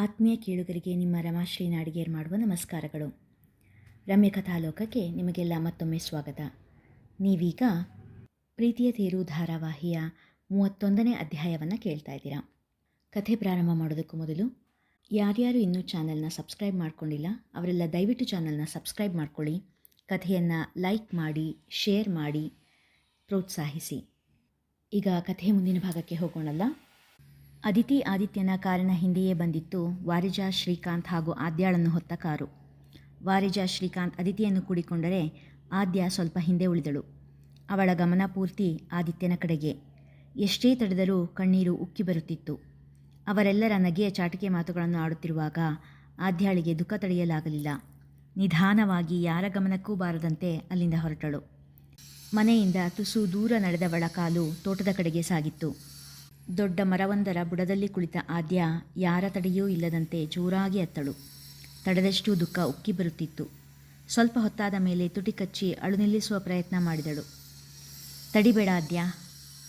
ಆತ್ಮೀಯ ಕೇಳುಗರಿಗೆ ನಿಮ್ಮ ರಮಾಶ್ರೀ ನಾಡಿಗೇರ್ ಮಾಡುವ ನಮಸ್ಕಾರಗಳು. ರಮ್ಯ ಕಥಾಲೋಕಕ್ಕೆ ನಿಮಗೆಲ್ಲ ಮತ್ತೊಮ್ಮೆ ಸ್ವಾಗತ. ನೀವೀಗ ಪ್ರೀತಿಯ ತೇರು ಧಾರಾವಾಹಿಯ ಮೂವತ್ತೊಂದನೇ ಅಧ್ಯಾಯವನ್ನು ಕೇಳ್ತಾ ಇದ್ದೀರಾ. ಕಥೆ ಪ್ರಾರಂಭ ಮಾಡೋದಕ್ಕೂ ಮೊದಲು ಯಾರ್ಯಾರು ಇನ್ನೂ ಚಾನಲ್ನ ಸಬ್ಸ್ಕ್ರೈಬ್ ಮಾಡ್ಕೊಂಡಿಲ್ಲ, ಅವರೆಲ್ಲ ದಯವಿಟ್ಟು ಚಾನಲ್ನ ಸಬ್ಸ್ಕ್ರೈಬ್ ಮಾಡ್ಕೊಳ್ಳಿ, ಕಥೆಯನ್ನು ಲೈಕ್ ಮಾಡಿ, ಶೇರ್ ಮಾಡಿ, ಪ್ರೋತ್ಸಾಹಿಸಿ. ಈಗ ಕಥೆ ಮುಂದಿನ ಭಾಗಕ್ಕೆ ಹೋಗೋಣಲ್ಲ. ಅದಿತಿ ಆದಿತ್ಯನ ಕಾರಿನ ಹಿಂದೆಯೇ ಬಂದಿತ್ತು. ವಾರಿಜಾ ಶ್ರೀಕಾಂತ್ ಹಾಗೂ ಆದ್ಯಾಳನ್ನು ಹೊತ್ತ ಕಾರು. ವಾರಿಜಾ ಶ್ರೀಕಾಂತ್ ಅದಿತಿಯನ್ನು ಕೂಡಿಕೊಂಡರೆ ಆದ್ಯ ಸ್ವಲ್ಪ ಹಿಂದೆ ಉಳಿದಳು. ಅವಳ ಗಮನ ಪೂರ್ತಿ ಆದಿತ್ಯನ ಕಡೆಗೆ. ಎಷ್ಟೇ ತಡೆದರೂ ಕಣ್ಣೀರು ಉಕ್ಕಿ ಬರುತ್ತಿತ್ತು. ಅವರೆಲ್ಲರ ನಗೆಯ ಚಾಟಿಕೆ ಮಾತುಗಳನ್ನು ಆಡುತ್ತಿರುವಾಗ ಆದ್ಯಾಳಿಗೆ ದುಃಖ ತಡೆಯಲಾಗಲಿಲ್ಲ. ನಿಧಾನವಾಗಿ ಯಾರ ಗಮನಕ್ಕೂ ಬಾರದಂತೆ ಅಲ್ಲಿಂದ ಹೊರಟಳು. ಮನೆಯಿಂದ ತುಸು ದೂರ ನಡೆದವಳ ಕಾಲು ತೋಟದ ಕಡೆಗೆ ಸಾಗಿತ್ತು. ದೊಡ್ಡ ಮರವೊಂದರ ಬುಡದಲ್ಲಿ ಕುಳಿತ ಆದ್ಯ ಯಾರ ತಡೆಯೂ ಇಲ್ಲದಂತೆ ಜೋರಾಗಿ ಅತ್ತಳು. ತಡೆದಷ್ಟು ದುಃಖ ಉಕ್ಕಿ ಬರುತ್ತಿತ್ತು. ಸ್ವಲ್ಪ ಹೊತ್ತಾದ ಮೇಲೆ ತುಟಿ ಕಚ್ಚಿ ಅಳು ನಿಲ್ಲಿಸುವ ಪ್ರಯತ್ನ ಮಾಡಿದಳು. ತಡಿಬೇಡ ಆದ್ಯ,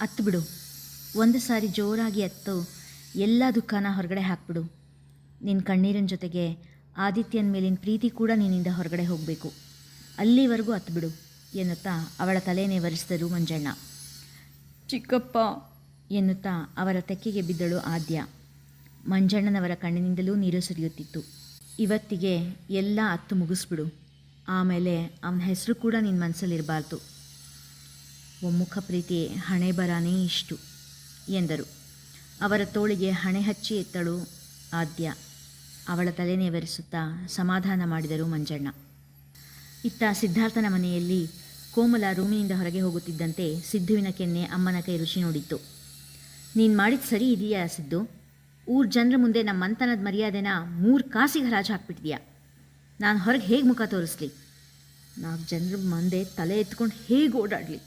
ಅತ್ತು ಬಿಡು. ಒಂದು ಸಾರಿ ಜೋರಾಗಿ ಅತ್ತು, ಎಲ್ಲ ದುಃಖನ ಹೊರಗಡೆ ಹಾಕ್ಬಿಡು. ನಿನ್ನ ಕಣ್ಣೀರಿನ ಜೊತೆಗೆ ಆದಿತ್ಯನ ಮೇಲಿನ ಪ್ರೀತಿ ಕೂಡ ನಿನ್ನಿಂದ ಹೊರಗಡೆ ಹೋಗಬೇಕು. ಅಲ್ಲಿವರೆಗೂ ಅತ್ತು ಬಿಡು ಎನ್ನುತ್ತಾ ಅವಳ ತಲೆನೇ ವರಿಸಿದರು ಮಂಜಣ್ಣ ಚಿಕ್ಕಪ್ಪ ಎನ್ನುತ್ತಾ ಅವರ ತೆಕ್ಕೆಗೆ ಬಿದ್ದಳು ಆದ್ಯ. ಮಂಜಣ್ಣನವರ ಕಣ್ಣಿನಿಂದಲೂ ನೀರು ಸುರಿಯುತ್ತಿತ್ತು. ಇವತ್ತಿಗೆ ಎಲ್ಲ ಅತ್ತು ಮುಗಿಸ್ಬಿಡು. ಆಮೇಲೆ ಅವನ ಹೆಸರು ಕೂಡ ನಿನ್ನ ಮನಸ್ಸಲ್ಲಿರಬಾರ್ದು ಒಮ್ಮುಖ ಪ್ರೀತಿ ಹಣೆ ಬರಾನೇ ಇಷ್ಟು, ಎಂದರು. ಅವರ ತೋಳಿಗೆ ಹಣೆ ಹಚ್ಚಿ ಎತ್ತಳು ಆದ್ಯ. ಅವಳ ತಲೆ ನೇವರಿಸುತ್ತಾ ಸಮಾಧಾನ ಮಾಡಿದರು ಮಂಜಣ್ಣ. ಇತ್ತ ಸಿದ್ಧಾರ್ಥನ ಮನೆಯಲ್ಲಿ ಕೋಮಲ ರೂಮಿನಿಂದ ಹೊರಗೆ ಹೋಗುತ್ತಿದ್ದಂತೆ ಸಿದ್ಧುವಿನ ಕೆನ್ನೆ ಅಮ್ಮನ ಕೈ ರುಚಿ ನೋಡಿತ್ತು. ನೀನು ಮಾಡಿದ ಸರಿ ಇದೆಯಾ ಸಿದ್ದು? ಊರ ಜನರ ಮುಂದೆ ನಮ್ಮ ಮಂತನದ ಮರ್ಯಾದೆನ ಮೂರು ಕಾಸಿಗೆ ಹರಾಜು ಹಾಕ್ಬಿಟ್ಟಿದ್ಯಾ? ನಾನು ಹೊರಗೆ ಹೇಗೆ ಮುಖ ತೋರಿಸ್ಲಿ? ನಾಲ್ಕು ಜನರ ಮುಂದೆ ತಲೆ ಎತ್ಕೊಂಡು ಹೇಗೆ ಓಡಾಡಲಿ?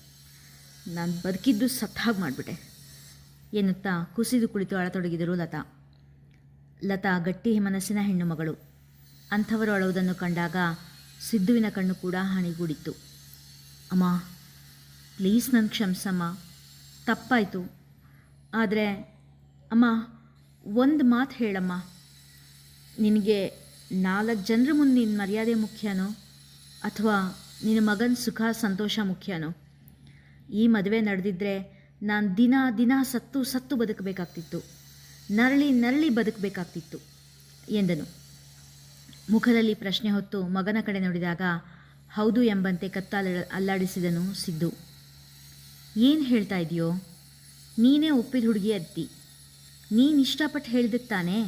ನಾನು ಬದುಕಿದ್ದು ಸತ್ತ ಹಾಗೆ ಮಾಡಿಬಿಟ್ಟೆ. ಎನ್ನುತ್ತಾ ಕುಸಿದು ಕುಳಿತು ಅಳತೊಡಗಿದರು ಲತಾ. ಲತಾ ಗಟ್ಟಿ ಮನಸ್ಸಿನ ಹೆಣ್ಣು ಮಗಳು. ಅಂಥವರು ಅಳುವುದನ್ನು ಕಂಡಾಗ ಸಿದ್ದುವಿನ ಕಣ್ಣು ಕೂಡ ಹಣಿಗೂಡಿತ್ತು. ಅಮ್ಮ, ಪ್ಲೀಸ್ ನನ್ನ ಕ್ಷಮಿಸಮ್ಮ. ತಪ್ಪಾಯಿತು. ಆದರೆ, ಅಮ್ಮ, ಒಂದು ಮಾತು ಹೇಳಮ್ಮ. ನಿನಗೆ ನಾಲ್ಕು ಜನರ ಮುಂದೆ ನಿನ್ನ ಮರ್ಯಾದೆ ಮುಖ್ಯನೋ? ಅಥವಾ ನಿನ್ನ ಮಗನ ಸುಖ, ಸಂತೋಷ ಮುಖ್ಯನೋ? ಈ ಮದುವೆ ನಡೆದಿದ್ದರೆ ನಾನು ದಿನ ದಿನ ಸತ್ತು ಸತ್ತು ಬದುಕಬೇಕಾಗ್ತಿತ್ತು. ನರಳಿ ನರಳಿ ಬದುಕಬೇಕಾಗ್ತಿತ್ತು, ಎಂದನು. ಮುಖದಲ್ಲಿ ಪ್ರಶ್ನೆ ಹೊತ್ತು ಮಗನ ಕಡೆ ನೋಡಿದಾಗ, ಹೌದು ಎಂಬಂತೆ ಕತ್ತಲ ಅಲ್ಲಾಡಿಸಿದನು ಸಿದ್ದು. ಏನು ಹೇಳ್ತಾ ಇದೆಯೋ? ನೀನೇ ಒಪ್ಪಿದ ಹುಡುಗಿ ಅತ್ತಿ ನೀನು ಇಷ್ಟಪಟ್ಟು ಹೇಳಿದಕ್ಕೆ ತಾನೇ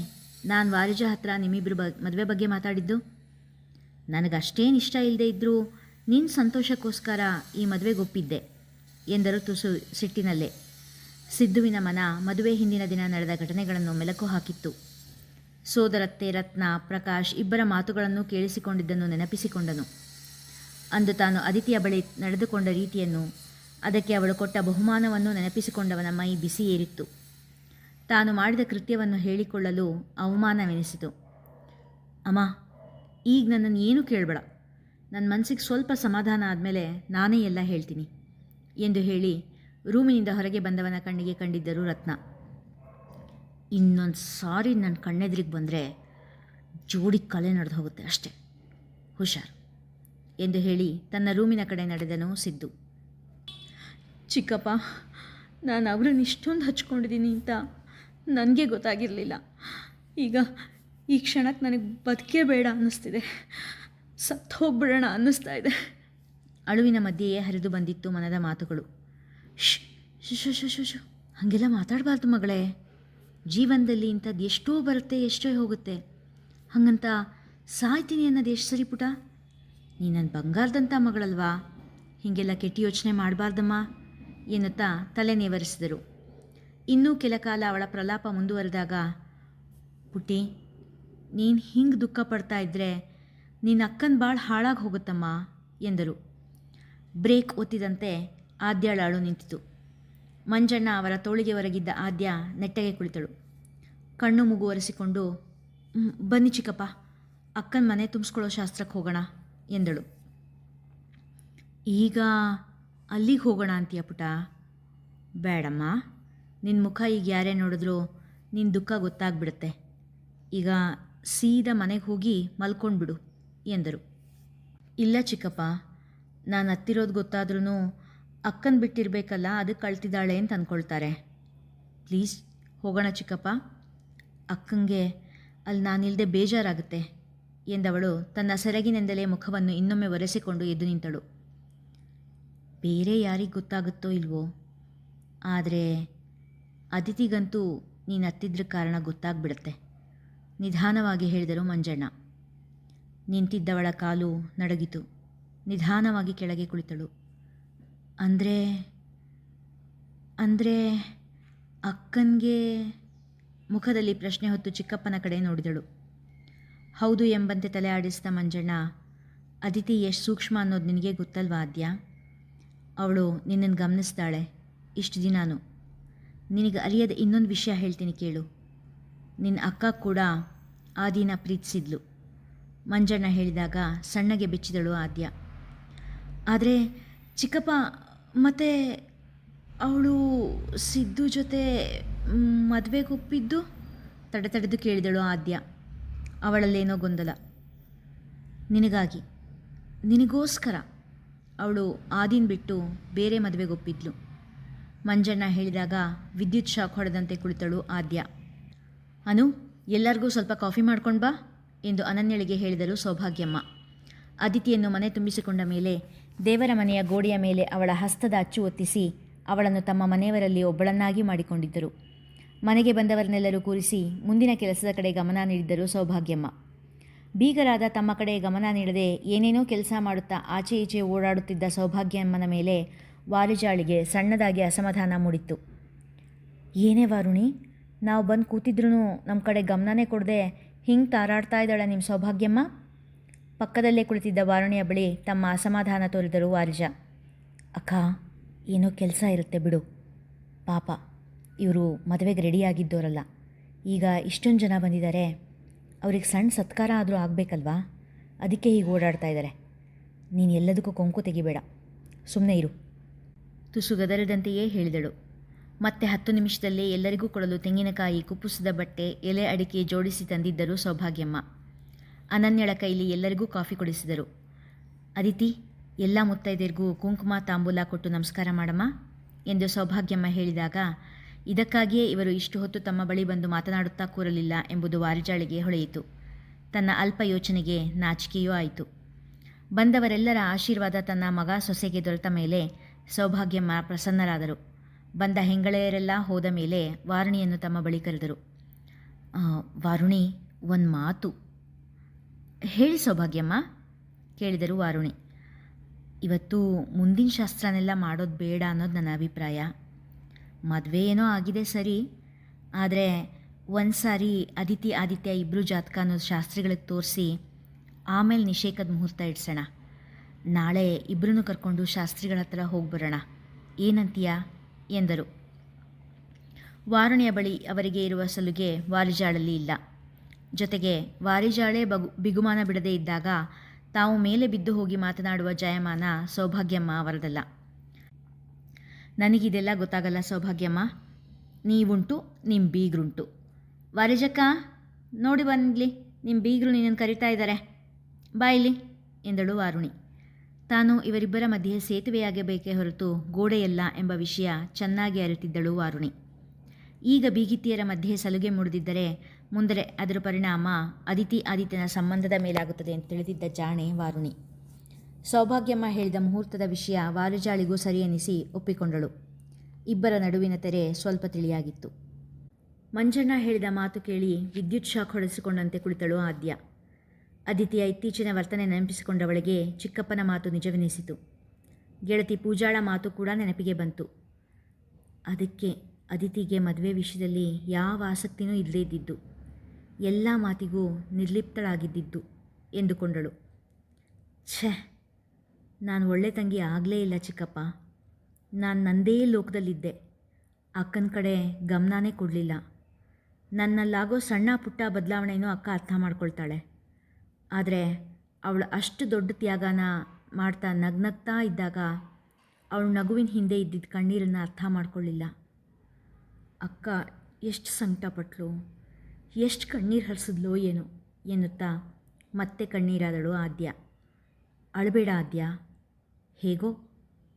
ನಾನು ವಾರಿಜ ಹತ್ರ ನಿಮ್ಮಿಬ್ಬರು ಬ ಮದುವೆ ಬಗ್ಗೆ ಮಾತಾಡಿದ್ದು? ನನಗಷ್ಟೇನು ಇಷ್ಟ ಇಲ್ಲದೆ ಇದ್ದರೂ ನಿನ್ನ ಸಂತೋಷಕ್ಕೋಸ್ಕರ ಈ ಮದುವೆಗೆ ಒಪ್ಪಿದ್ದೆ, ಎಂದರು ತುಸು ಸಿಟ್ಟಿನಲ್ಲೇ. ಸಿದ್ದುವಿನ ಮನ ಮದುವೆ ಹಿಂದಿನ ದಿನ ನಡೆದ ಘಟನೆಗಳನ್ನು ಮೆಲಕು ಹಾಕಿತ್ತು. ಸೋದರತ್ತೆ ರತ್ನ ಪ್ರಕಾಶ್ ಇಬ್ಬರ ಮಾತುಗಳನ್ನು ಕೇಳಿಸಿಕೊಂಡಿದ್ದನ್ನು ನೆನಪಿಸಿಕೊಂಡನು. ಅಂದು ತಾನು ಅದಿತಿಯ ಬಳಿ ನಡೆದುಕೊಂಡ ರೀತಿಯನ್ನು ಅದಕ್ಕೆ ಅವಳು ಕೊಟ್ಟ ಬಹುಮಾನವನ್ನು ನೆನಪಿಸಿಕೊಂಡವನ ಮೈ ಬಿಸಿ ಏರಿತ್ತು ತಾನು ಮಾಡಿದ ಕೃತ್ಯವನ್ನು ಹೇಳಿಕೊಳ್ಳಲು ಅವಮಾನವೆನಿಸಿತು. ಅಮ್ಮ, ಈಗ ನನ್ನನ್ನು ಏನೂ ಕೇಳಬೇಡ. ನನ್ನ ಮನಸ್ಸಿಗೆ ಸ್ವಲ್ಪ ಸಮಾಧಾನ ಆದಮೇಲೆ ನಾನೇ ಎಲ್ಲ ಹೇಳ್ತೀನಿ ಎಂದು ಹೇಳಿ ರೂಮಿನಿಂದ ಹೊರಗೆ ಬಂದವನ ಕಣ್ಣಿಗೆ ಕಂಡಿದ್ದರು ರತ್ನ. ಇನ್ನೊಂದು ಸಾರಿ ನನ್ನ ಕಣ್ಣೆದ್ರಿಗೆ ಬಂದರೆ ಜೋಡಿ ಕಲೆ ನಡೆದು ಹೋಗುತ್ತೆ ಅಷ್ಟೆ. ಹುಷಾರ್ ಎಂದು ಹೇಳಿ ತನ್ನ ರೂಮಿನ ಕಡೆ ನಡೆದನು ಸಿದ್ದು. ಚಿಕ್ಕಪ್ಪ, ನಾನು ಅವ್ರನ್ನ ಇಷ್ಟೊಂದು ಹಚ್ಕೊಂಡಿದ್ದೀನಿ ಅಂತ ನನಗೆ ಗೊತ್ತಾಗಿರಲಿಲ್ಲ. ಈಗ ಈ ಕ್ಷಣಕ್ಕೆ ನನಗೆ ಬದುಕೇ ಬೇಡ ಅನ್ನಿಸ್ತಿದೆ. ಸತ್ತು ಹೋಗ್ಬಿಡೋಣ ಅನ್ನಿಸ್ತಾ ಇದೆ. ಅಳುವಿನ ಮಧ್ಯೆಯೇ ಹರಿದು ಬಂದಿತ್ತು ಮನದ ಮಾತುಗಳು. ಶ್ ಶು ಶು ಶು ಶು ಹಾಗೆಲ್ಲ ಮಾತಾಡಬಾರ್ದು ಮಗಳೇ. ಜೀವನದಲ್ಲಿ ಇಂಥದ್ದು ಎಷ್ಟೋ ಬರುತ್ತೆ, ಎಷ್ಟೋ ಹೋಗುತ್ತೆ. ಹಾಗಂತ ಸಾಯ್ತೀನಿ ಅನ್ನೋದು ಎಷ್ಟು ಸರಿ ಪುಟ? ನೀ ನನ್ನ ಬಂಗಾರದಂಥ ಮಗಳಲ್ವಾ? ಹೀಗೆಲ್ಲ ಕೆಟ್ಟ ಯೋಚನೆ ಮಾಡಬಾರ್ದಮ್ಮ. ಎನ್ನುತ್ತಾ ತಲೆ ನೇವರಿಸಿದರು. ಇನ್ನೂ ಕೆಲ ಕಾಲ ಅವಳ ಪ್ರಲಾಪ ಮುಂದುವರೆದಾಗ ಪುಟ್ಟಿ ನೀನು ಹಿಂಗೆ ದುಃಖ ಪಡ್ತಾ ಇದ್ದರೆ ನಿನ್ನ ಅಕ್ಕನ ಭಾಳ ಹಾಳಾಗಿ ಹೋಗುತ್ತಮ್ಮ ಎಂದರು. ಬ್ರೇಕ್ ಒತ್ತಿದಂತೆ ಆದ್ಯಾಳಾಳು ನಿಂತಿತು. ಮಂಜಣ್ಣ ಅವರ ತೋಳಿಗೆ ಹೊರಗಿದ್ದ ಆದ್ಯ ನೆಟ್ಟಗೆ ಕುಳಿತಳು. ಕಣ್ಣು ಮುಗುವರೆಸಿಕೊಂಡು "ಹ್ಮ್, ಬನ್ನಿ ಚಿಕ್ಕಪ್ಪ ಅಕ್ಕನ ಮನೆ ತುಂಬಿಸ್ಕೊಳ್ಳೋ ಶಾಸ್ತ್ರಕ್ಕೆ ಹೋಗೋಣ ಎಂದಳು. ಈಗ ಅಲ್ಲಿಗೆ ಹೋಗೋಣ ಅಂತೀಯ ಪುಟ? ಬೇಡಮ್ಮ. ನಿನ್ನ ಮುಖ ಈಗ ಯಾರೇ ನೋಡಿದ್ರು ನಿನ್ನ ದುಃಖ ಗೊತ್ತಾಗ್ಬಿಡುತ್ತೆ. ಈಗ ಸೀದಾ ಮನೆಗೆ ಹೋಗಿ ಮಲ್ಕೊಂಡ್ಬಿಡು, ಎಂದರು. ಇಲ್ಲ ಚಿಕ್ಕಪ್ಪ, ನಾನು ಹತ್ತಿರೋದು ಗೊತ್ತಾದ್ರೂ ಅಕ್ಕನ ಬಿಟ್ಟಿರಬೇಕಲ್ಲ ಅದಕ್ಕೆ ಕಳ್ತಿದ್ದಾಳೆ ಅಂತ ಅಂದ್ಕೊಳ್ತಾರೆ ಪ್ಲೀಸ್, ಹೋಗೋಣ ಚಿಕ್ಕಪ್ಪ. ಅಕ್ಕಂಗೆ ಅಲ್ಲಿ ನಾನಿಲ್ಲದೆ ಬೇಜಾರಾಗುತ್ತೆ, ಎಂದವಳು ತನ್ನ ಸೆರಗಿನಿಂದಲೇ ಮುಖವನ್ನು ಇನ್ನೊಮ್ಮೆ ಒರೆಸಿಕೊಂಡು ಎದ್ದು ನಿಂತಳು. ಬೇರೆ ಯಾರಿಗೆ ಗೊತ್ತಾಗುತ್ತೋ ಇಲ್ವೋ? ಆದರೆ ಅದಿತಿಗಂತೂ ನೀನು ಹತ್ತಿದ್ರ ಕಾರಣ ಗೊತ್ತಾಗ್ಬಿಡುತ್ತೆ. ನಿಧಾನವಾಗಿ ಹೇಳಿದರು ಮಂಜಣ್ಣ. ನಿಂತಿದ್ದವಳ ಕಾಲು ನಡಗಿತು. ನಿಧಾನವಾಗಿ ಕೆಳಗೆ ಕುಳಿತಳು. ಅಂದರೆ ಅಂದರೆ ಅಕ್ಕನಿಗೆ ಮುಖದಲ್ಲಿ ಪ್ರಶ್ನೆ ಹೊತ್ತು ಚಿಕ್ಕಪ್ಪನ ಕಡೆ ನೋಡಿದಳು. ಹೌದು ಎಂಬಂತೆ ತಲೆ ಆಡಿಸಿದ ಮಂಜಣ್ಣ ಅದಿತಿ ಎಷ್ಟು ಸೂಕ್ಷ್ಮ ಅನ್ನೋದು ನಿನಗೆ ಗೊತ್ತಲ್ವಾ ಆದ್ಯ? ಅವಳು ನಿನ್ನನ್ನು ಗಮನಿಸ್ತಾಳೆ. ಇಷ್ಟು ದಿನಾನು ನಿನಗೆ ಅರಿಯದ ಇನ್ನೊಂದು ವಿಷಯ ಹೇಳ್ತೀನಿ ಕೇಳು. ನಿನ್ನ ಅಕ್ಕ ಕೂಡ ಆದಿನ ಪ್ರೀತಿಸಿದ್ಲು. ಮಂಜಣ್ಣ ಹೇಳಿದಾಗ ಸಣ್ಣಗೆ ಬೆಚ್ಚಿದಳು ಆದ್ಯ. ಆದರೆ ಚಿಕ್ಕಪ್ಪ ಮತ್ತೆ ಅವಳು ಸಿದ್ದು ಜೊತೆ ಮದುವೆಗೆ ಒಪ್ಪಿದ್ದು ತಡೆ ತಡೆದು ಕೇಳಿದಳು ಆದ್ಯ. ಅವಳಲ್ಲೇನೋ ಗೊಂದಲ. ನಿನಗಾಗಿ. ನಿನಗೋಸ್ಕರ. ಅವಳು ಆದಿನ ಬಿಟ್ಟು ಬೇರೆ ಮದುವೆಗೆ ಒಪ್ಪಿದ್ಲು. ಮಂಜಣ್ಣ ಹೇಳಿದಾಗ ವಿದ್ಯುತ್ ಶಾಕ್ ಹೊಡೆದಂತೆ ಕುಳಿತಳು ಆದ್ಯ. ಅನು, ಎಲ್ಲರಿಗೂ ಸ್ವಲ್ಪ ಕಾಫಿ ಮಾಡ್ಕೊಂಡು ಬಾ ಎಂದು ಅನನ್ಯಳಿಗೆ ಹೇಳಿದಳು ಸೌಭಾಗ್ಯಮ್ಮ. ಅದಿತಿಯನ್ನು ಮನೆ ತುಂಬಿಸಿಕೊಂಡ ಮೇಲೆ ದೇವರ ಮನೆಯ ಗೋಡೆಯ ಮೇಲೆ ಅವಳ ಹಸ್ತದ ಅಚ್ಚು ಒತ್ತಿಸಿ ಅವಳನ್ನು ತಮ್ಮ ಮನೆಯವರಲ್ಲಿ ಒಬ್ಬಳನ್ನಾಗಿ ಮಾಡಿಕೊಂಡಿದ್ದರು. ಮನೆಗೆ ಬಂದವರನ್ನೆಲ್ಲರೂ ಕೂರಿಸಿ ಮುಂದಿನ ಕೆಲಸದ ಕಡೆ ಗಮನ ನೀಡಿದ್ದರು ಸೌಭಾಗ್ಯಮ್ಮ. ಬೀಗರಾದ ತಮ್ಮ ಕಡೆ ಗಮನ ನೀಡದೆ ಏನೇನೋ ಕೆಲಸ ಮಾಡುತ್ತಾ ಆಚೆ ಈಚೆ ಓಡಾಡುತ್ತಿದ್ದ ಸೌಭಾಗ್ಯಮ್ಮನ ಮೇಲೆ ವಾರಿಜಾಳಿಗೆ ಸಣ್ಣದಾಗಿ ಅಸಮಾಧಾನ ಮೂಡಿತ್ತು. ಏನೇ ವಾರುಣಿ, ನಾವು ಬಂದು ಕೂತಿದ್ರೂ ನಮ್ಮ ಕಡೆ ಗಮನನೇ ಕೊಡದೆ ಹಿಂಗೆ ತಾರಾಡ್ತಾ ಇದ್ದಾಳೆ ನಿಮ್ಮ ಸೌಭಾಗ್ಯಮ್ಮ? ಪಕ್ಕದಲ್ಲೇ ಕುಳಿತಿದ್ದ ವಾರುಣಿಯ ಬಳಿ ತಮ್ಮ ಅಸಮಾಧಾನ ತೋರಿದರು ವಾರಿಜ ಅಕ್ಕ, ಏನೋ ಕೆಲಸ ಇರುತ್ತೆ ಬಿಡು. ಪಾಪ, ಇವರು ಮದುವೆಗೆ ರೆಡಿಯಾಗಿದ್ದೋರಲ್ಲ ಈಗ ಇಷ್ಟೊಂದು ಜನ ಬಂದಿದ್ದಾರೆ ಅವ್ರಿಗೆ ಸಣ್ಣ ಸತ್ಕಾರ ಆದರೂ ಆಗಬೇಕಲ್ವಾ? ಅದಕ್ಕೆ ಹೀಗೆ ಓಡಾಡ್ತಾ ಇದ್ದಾರೆ ನೀನು ಎಲ್ಲದಕ್ಕೂ ಕೊಂಕು ತೆಗಿಬೇಡ. ಸುಮ್ಮನೆ ಇರು. ತುಸು ಗದರದಂತೆಯೇ ಹೇಳಿದಳು. ಮತ್ತೆ ಹತ್ತು ನಿಮಿಷದಲ್ಲೇ ಎಲ್ಲರಿಗೂ ಕೊಡಲು ತೆಂಗಿನಕಾಯಿ ಕುಪ್ಪುಸದ ಬಟ್ಟೆ, ಎಲೆ ಅಡಿಕೆ ಜೋಡಿಸಿ ತಂದಿದ್ದರು ಸೌಭಾಗ್ಯಮ್ಮ. ಅನನ್ಯಳ ಕೈಲಿ ಎಲ್ಲರಿಗೂ ಕಾಫಿ ಕೊಡಿಸಿದರು. ಅದಿತಿ, ಎಲ್ಲ ಮುತ್ತೈದೆರಿಗೂ ಕುಂಕುಮ ತಾಂಬೂಲ ಕೊಟ್ಟು ನಮಸ್ಕಾರ ಮಾಡಮ್ಮ, ಎಂದು ಸೌಭಾಗ್ಯಮ್ಮ ಹೇಳಿದಾಗ ಇದಕ್ಕಾಗಿಯೇ ಇವರು ಇಷ್ಟು ಹೊತ್ತು ತಮ್ಮ ಬಳಿ ಬಂದು ಮಾತನಾಡುತ್ತಾ ಕೂರಲಿಲ್ಲ ಎಂಬುದು ವಾರಿಜಾಳಿಗೆ ಹೊಳೆಯಿತು. ತನ್ನ ಅಲ್ಪ ಯೋಚನೆಗೆ ನಾಚಿಕೆಯೂ ಆಯಿತು. ಬಂದವರೆಲ್ಲರ ಆಶೀರ್ವಾದ ತನ್ನ ಮಗ ಸೊಸೆಗೆ ದೊರೆತ ಮೇಲೆ ಸೌಭಾಗ್ಯಮ್ಮ ಪ್ರಸನ್ನರಾದರು. ಬಂದ ಹೆಂಗಳೆಯರೆಲ್ಲ ಹೋದ ಮೇಲೆ ವಾರುಣಿಯನ್ನು ತಮ್ಮ ಬಳಿ ಕರೆದರು. ವಾರುಣಿ, ಒಂದು ಮಾತು. ಹೇಳಿ ಸೌಭಾಗ್ಯಮ್ಮ, ಕೇಳಿದರು ವಾರುಣಿ. ಇವತ್ತು ಮುಂದಿನ ಶಾಸ್ತ್ರನೆಲ್ಲ ಮಾಡೋದು ಬೇಡ ಅನ್ನೋದು ನನ್ನ ಅಭಿಪ್ರಾಯ. ಮದುವೆ ಏನೋ ಆಗಿದೆ ಸರಿ, ಆದರೆ ಒಂದು ಸಾರಿ ಅದಿತಿ ಆದಿತ್ಯ ಇಬ್ಬರು ಜಾತಕ ಅನ್ನೋದು ಶಾಸ್ತ್ರಿಗಳಿಗೆ ತೋರಿಸಿ ಆಮೇಲೆ ನಿಷೇಕದ ಮುಹೂರ್ತ ಇಡ್ಸೋಣ. ನಾಳೆ ಇಬ್ಬರನ್ನು ಕರ್ಕೊಂಡು ಶಾಸ್ತ್ರಿಗಳ ಹತ್ರ ಹೋಗಿ ಬರೋಣ ಏನಂತೀಯ? ಎಂದರು. ವಾರುಣಿಯ ಬಳಿ ಅವರಿಗೆ ಇರುವ ಸಲುಗೆ ವಾರಿಜಾಳಲ್ಲಿ ಇಲ್ಲ. ಜೊತೆಗೆ ವಾರಿಜಾಳೆ ಬಗು, ಬಿಗುಮಾನ ಬಿಡದೇ ಇದ್ದಾಗ ತಾವು ಮೇಲೆ ಬಿದ್ದು ಹೋಗಿ ಮಾತನಾಡುವ ಜಯಮಾನ ಸೌಭಾಗ್ಯಮ್ಮ ಅವರದಲ್ಲ. ನನಗಿದೆಲ್ಲ ಗೊತ್ತಾಗಲ್ಲ ಸೌಭಾಗ್ಯಮ್ಮ. ನೀವುಂಟು ನಿಮ್ಮ ಬೀಗ್ರುಂಟು. ವಾರಿಜಕ್ಕ, ನೋಡಿ ಬಂದ್ಲಿ ನಿಮ್ಮ ಬೀಗರು ನಿನ್ನನ್ನು ಕರಿತಾ ಇದ್ದಾರೆ ಬಾಯಿಲಿ ಎಂದಳು ವಾರುಣಿ. ತಾನು ಇವರಿಬ್ಬರ ಮಧ್ಯೆ ಸೇತುವೆಯಾಗಬೇಕೇ ಹೊರತು ಗೋಡೆಯಲ್ಲ ಎಂಬ ವಿಷಯ ಚೆನ್ನಾಗಿ ಅರಿತಿದ್ದಳು ವಾರುಣಿ. ಈಗ ಬೀಗಿತಿಯರ ಮಧ್ಯೆ ಸಲುಗೆ ಮುಡಿದಿದ್ದರೆ ಮುಂದೆ ಅದರ ಪರಿಣಾಮ ಅದಿತಿ ಆದಿತ್ಯನ ಸಂಬಂಧದ ಮೇಲಾಗುತ್ತದೆ ಅಂತ ತಿಳಿದಿದ್ದ ಜಾಣೆ ವಾರುಣಿ. ಸೌಭಾಗ್ಯಮ್ಮ ಹೇಳಿದ ಮುಹೂರ್ತದ ವಿಷಯ ವಾಲುಜಾಳಿಗೂ ಸರಿಯನಿಸಿ ಒಪ್ಪಿಕೊಂಡಳು. ಇಬ್ಬರ ನಡುವಿನ ತೆರೆ ಸ್ವಲ್ಪ ತಿಳಿಯಾಗಿತ್ತು. ಮಂಜಣ್ಣ ಹೇಳಿದ ಮಾತು ಕೇಳಿ ವಿದ್ಯುತ್ ಶಾಕ್ ಹೊಡೆಸಿಕೊಂಡಂತೆ ಕುಳಿತಳು ಆದ್ಯ. ಅದಿತಿಯ ಇತ್ತೀಚಿನ ವರ್ತನೆ ನೆನಪಿಸಿಕೊಂಡವಳಿಗೆ ಚಿಕ್ಕಪ್ಪನ ಮಾತು ನಿಜವೆನಿಸಿತು. ಗೆಳತಿ ಪೂಜಾಳ ಮಾತು ಕೂಡ ನೆನಪಿಗೆ ಬಂತು. ಅದಕ್ಕೆ ಅದಿತಿಗೆ ಮದುವೆ ವಿಷಯದಲ್ಲಿ ಯಾವ ಆಸಕ್ತಿನೂ ಇಲ್ಲದೇ ಇದ್ದಿದ್ದು, ಎಲ್ಲ ಮಾತಿಗೂ ನಿರ್ಲಿಪ್ತಳಾಗಿದ್ದಿದ್ದು ಎಂದುಕೊಂಡಳು. ಛೇ ನಾನು ಒಳ್ಳೆ ತಂಗಿ ಆಗಲೇ ಇಲ್ಲ ಚಿಕ್ಕಪ್ಪ. ನಾನು ನಂದೇ ಲೋಕದಲ್ಲಿದ್ದೆ. ಅಕ್ಕನ ಕಡೆ ಗಮನನೇ ಕೊಡಲಿಲ್ಲ. ನನ್ನಲ್ಲಾಗೋ ಸಣ್ಣ ಪುಟ್ಟ ಬದಲಾವಣೆಯೂ ಅಕ್ಕ ಅರ್ಥ ಮಾಡ್ಕೊಳ್ತಾಳೆ. ಆದರೆ ಅವಳು ಅಷ್ಟು ದೊಡ್ಡ ತ್ಯಾಗನ ಮಾಡ್ತಾ ನಗ್ನಗ್ತಾ ಇದ್ದಾಗ ಅವಳು ನಗುವಿನ ಹಿಂದೆ ಇದ್ದಿದ್ದ ಕಣ್ಣೀರನ್ನು ಅರ್ಥ ಮಾಡ್ಕೊಳ್ಳಿಲ್ಲ ಅಕ್ಕ, ಎಷ್ಟು ಸಂಕಟಪಟ್ಲು. ಎಷ್ಟು ಕಣ್ಣೀರು ಹರಿಸಿದ್ಲೋ ಏನೋ ಎನ್ನುತ್ತಾ ಮತ್ತೆ ಕಣ್ಣೀರಾದಳು ಆದ್ಯ. ಅಳಬೇಡ ಆದ್ಯ. ಹೇಗೋ?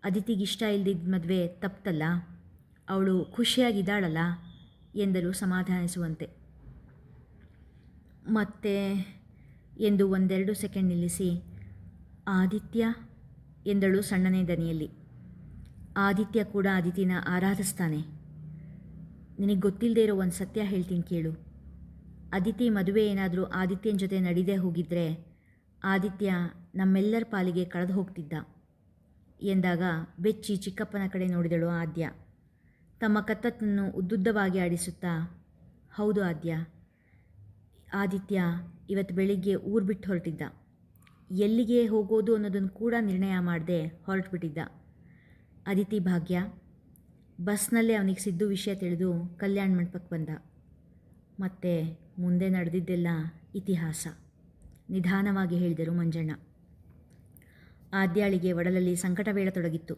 ಅದಿತಿಗಿಷ್ಟ ಇಲ್ದಿದ್ದ ಮದುವೆ ತಪ್ತಲ್ಲ? ಅವಳು ಖುಷಿಯಾಗಿದ್ದಾಳಲ್ಲ? ಎಂದರು ಸಮಾಧಾನಿಸುವಂತೆ. ಮತ್ತೆ ಎಂದು ಒಂದೆರಡು ಸೆಕೆಂಡ್ ನಿಲ್ಲಿಸಿ, ಆದಿತ್ಯ? ಎಂದಳು ಸಣ್ಣನೇ ದನಿಯಲ್ಲಿ. ಆದಿತ್ಯ ಕೂಡ ಅದಿತಿನ ಆರಾಧಿಸ್ತಾನೆ. ನಿನಗೆ ಗೊತ್ತಿಲ್ಲದೆ ಇರೋ ಒಂದು ಸತ್ಯ ಹೇಳ್ತೀನಿ ಕೇಳು. ಅದಿತಿ ಮದುವೆ ಏನಾದರೂ ಆದಿತ್ಯನ ಜೊತೆ ನಡೀದೇ ಹೋಗಿದ್ರೆ, ಆದಿತ್ಯ ನಮ್ಮೆಲ್ಲರ ಪಾಲಿಗೆ ಕಳೆದು ಹೋಗ್ತಿದ್ದ. ಎಂದಾಗ ಬೆಚ್ಚಿ ಚಿಕ್ಕಪ್ಪನ ಕಡೆ ನೋಡಿದಳು ಆದ್ಯ. ತಮ್ಮ ಕತ್ತನ್ನು ಉದ್ದುದ್ದವಾಗಿ ಆಡಿಸುತ್ತಾ, ಹೌದು ಆದ್ಯ. ಆದಿತ್ಯ, ಇವತ್ತು ಬೆಳಿಗ್ಗೆ ಊರು ಬಿಟ್ಟು ಹೊರಟಿದ್ದ. ಎಲ್ಲಿಗೆ ಹೋಗೋದು ಅನ್ನೋದನ್ನು ಕೂಡ ನಿರ್ಣಯ ಮಾಡದೆ ಹೊರಟುಬಿಟ್ಟಿದ್ದ. ಅದಿತಿ ಭಾಗ್ಯ, ಬಸ್ನಲ್ಲೇ ಅವನಿಗೆ ಸಿದ್ದು ವಿಷಯ ತಿಳಿದು ಕಲ್ಯಾಣ ಮಂಟಪಕ್ಕೆ ಬಂದ. ಮತ್ತು ಮುಂದೆ ನಡೆದಿದ್ದೆಲ್ಲ ಇತಿಹಾಸ, ನಿಧಾನವಾಗಿ ಹೇಳಿದರು ಮಂಜಣ್ಣ. ಆದ್ಯಾಳಿಗೆ ಒಡಲಲ್ಲಿ ಸಂಕಟ ಬೀಳತೊಡಗಿತ್ತು.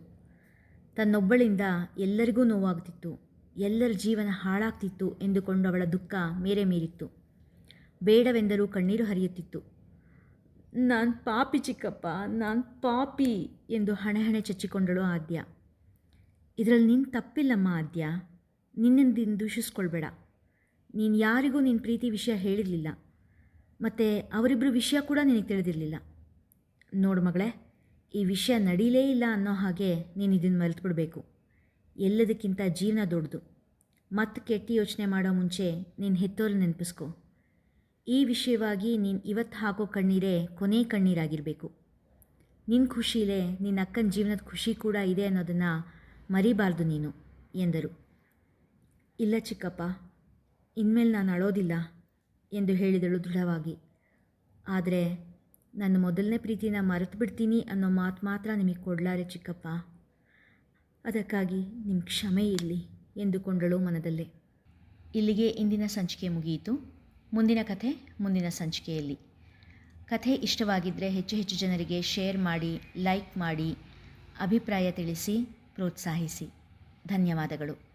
ತನ್ನೊಬ್ಬಳಿಂದ ಎಲ್ಲರಿಗೂ ನೋವಾಗ್ತಿತ್ತು. ಎಲ್ಲರ ಜೀವನ ಹಾಳಾಗ್ತಿತ್ತು ಎಂದುಕೊಂಡು ಅವಳ ದುಃಖ ಮೇರೆ ಮೀರಿತ್ತು. ಬೇಡವೆಂದರೂ ಕಣ್ಣೀರು ಹರಿಯುತ್ತಿತ್ತು. ನಾನು ಪಾಪಿ ಚಿಕ್ಕಪ್ಪ, ನಾನು ಪಾಪಿ ಎಂದು ಹಣೆ ಹಣೆ ಚಚ್ಚಿಕೊಂಡಳು ಆದ್ಯ. ಇದರಲ್ಲಿ ನಿನ್ನ ತಪ್ಪಿಲ್ಲಮ್ಮ ಆದ್ಯ. ನಿನ್ನಿಂದ ನೀನು ದೂಷಿಸ್ಕೊಳ್ಬೇಡ. ನೀನು ಯಾರಿಗೂ ನಿನ್ನ ಪ್ರೀತಿ ವಿಷಯ ಹೇಳಿರಲಿಲ್ಲ. ಮತ್ತು ಅವರಿಬ್ಬರು ವಿಷಯ ಕೂಡ ನಿನಗೆ ತಿಳಿದಿರಲಿಲ್ಲ. ನೋಡು ಮಗಳೇ ಈ ವಿಷಯ ನಡೀಲೇ ಇಲ್ಲ ಅನ್ನೋ ಹಾಗೆ ನೀನು ಇದನ್ನು ಮರೆತುಬಿಡಬೇಕು ಎಲ್ಲದಕ್ಕಿಂತ ಜೀವನ ದೊಡ್ಡದು. ಮತ್ತೆ ಕೆಟ್ಟ ಯೋಚನೆ ಮಾಡೋ ಮುಂಚೆ ನೀನು ಹೆತ್ತೋರು ನೆನಪಿಸ್ಕೊ. ಈ ವಿಷಯವಾಗಿ ನೀನು ಇವತ್ತು ಹಾಕೋ ಕಣ್ಣೀರೇ ಕೊನೆ ಕಣ್ಣೀರಾಗಿರಬೇಕು. ನಿನ್ನ ಖುಷಿಲೇ ನಿನ್ನ ಅಕ್ಕನ ಜೀವನದ ಖುಷಿ ಕೂಡ ಇದೆ ಅನ್ನೋದನ್ನು ಮರಿಬಾರ್ದು ನೀನು, ಎಂದರು. ಇಲ್ಲ ಚಿಕ್ಕಪ್ಪ, ಇನ್ಮೇಲೆ ನಾನು ಅಳೋದಿಲ್ಲ, ಎಂದು ಹೇಳಿದಳು ದೃಢವಾಗಿ. ಆದರೆ ನನ್ನ ಮೊದಲನೇ ಪ್ರೀತಿನ ಮರೆತು ಬಿಡ್ತೀನಿ ಅನ್ನೋ ಮಾತು ಮಾತ್ರ ನಿಮಗೆ ಕೊಡಲಾರೆ ಚಿಕ್ಕಪ್ಪ. ಅದಕ್ಕಾಗಿ ನಿಮ್ಮ ಕ್ಷಮೆ ಇರಲಿ ಎಂದುಕೊಂಡಳು ಮನದಲ್ಲೇ. ಇಲ್ಲಿಗೆ ಇಂದಿನ ಸಂಚಿಕೆ ಮುಗಿಯಿತು. ಮುಂದಿನ ಕಥೆ ಮುಂದಿನ ಸಂಚಿಕೆಯಲ್ಲಿ. ಕಥೆ ಇಷ್ಟವಾಗಿದ್ದರೆ ಹೆಚ್ಚು ಹೆಚ್ಚು ಜನರಿಗೆ ಶೇರ್ ಮಾಡಿ, ಲೈಕ್ ಮಾಡಿ, ಅಭಿಪ್ರಾಯ ತಿಳಿಸಿ, ಪ್ರೋತ್ಸಾಹಿಸಿ. ಧನ್ಯವಾದಗಳು.